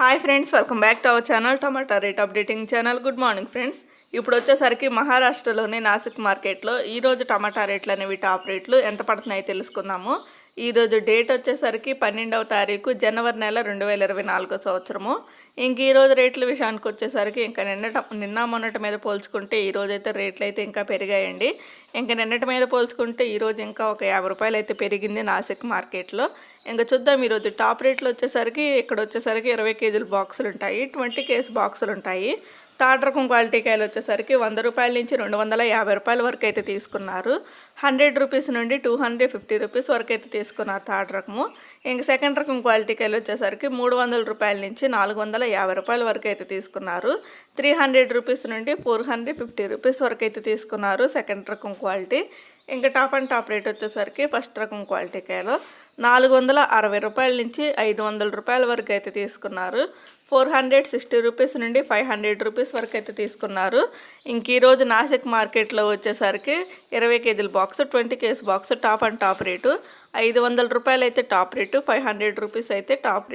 Hi friends welcome back to our channel tomato rate updating channel good morning friends ఇప్పుడు వచ్చేసరికి మహారాష్ట్రలోని నాసిక్ మార్కెట్లో ఈరోజు టమాటా రేట్లు అనేవి టాప్ రేట్లు. ఎంత పడుతున్నాయో తెలుసుకుందాము. ఈరోజు డేట్ వచ్చేసరికి పన్నెండవ తారీఖు జనవరి నెల రెండు వేల ఇరవై నాలుగో సంవత్సరము. ఇంక ఈరోజు రేట్ల విషయానికి వచ్చేసరికి ఇంకా నిన్నట నిన్న మొన్నటి మీద పోల్చుకుంటే ఈరోజైతే రేట్లు అయితే ఇంకా పెరిగాయండి. ఇంకా నిన్నటి మీద పోల్చుకుంటే ఈరోజు ఇంకా ఒక యాభై రూపాయలు అయితే పెరిగింది నాసిక్ మార్కెట్లో. ఇంకా చూద్దాం ఈరోజు టాప్ రేట్లు వచ్చేసరికి ఇక్కడ వచ్చేసరికి ఇరవై కేజీల బాక్సులు ఉంటాయి ట్వంటీ కేజీ బాక్సులు ఉంటాయి థర్డ్ రకం క్వాలిటీ కాయలు వచ్చేసరికి వంద రూపాయల నుంచి రెండు వందల యాభై రూపాయల వరకు అయితే తీసుకున్నారు. హండ్రెడ్ రూపీస్ నుండి టూ హండ్రెడ్ ఫిఫ్టీ రూపీస్ వరకు అయితే తీసుకున్నారు థర్డ్ రకము ఇంక సెకండ్ రకం క్వాలిటీ కాయలు వచ్చేసరికి మూడు వందల రూపాయల నుంచి నాలుగు వందల యాభై రూపాయల వరకు అయితే తీసుకున్నారు. త్రీ హండ్రెడ్ రూపీస్ నుండి ఫోర్ హండ్రెడ్ ఫిఫ్టీ రూపీస్ వరకు అయితే తీసుకున్నారు సెకండ్ రకం క్వాలిటీ. ఇంకా టాప్ అండ్ టాప్ రేట్ వచ్చేసరికి ఫస్ట్ రకం క్వాలిటీ కాయలో నాలుగు వందల అరవై రూపాయల నుంచి ఐదు వందల రూపాయల వరకు అయితే తీసుకున్నారు. ఫోర్ హండ్రెడ్ సిక్స్టీ రూపీస్ నుండి ఫైవ్ హండ్రెడ్ రూపీస్ వరకు అయితే తీసుకున్నారు. ఇంక ఈరోజు నాసిక్ మార్కెట్లో వచ్చేసరికి ఇరవై కేజీల box twenty kg box top and top rate. ఐదు వందల రూపాయలు అయితే top rate five hundred rupees అయితే టాప్ రేట్.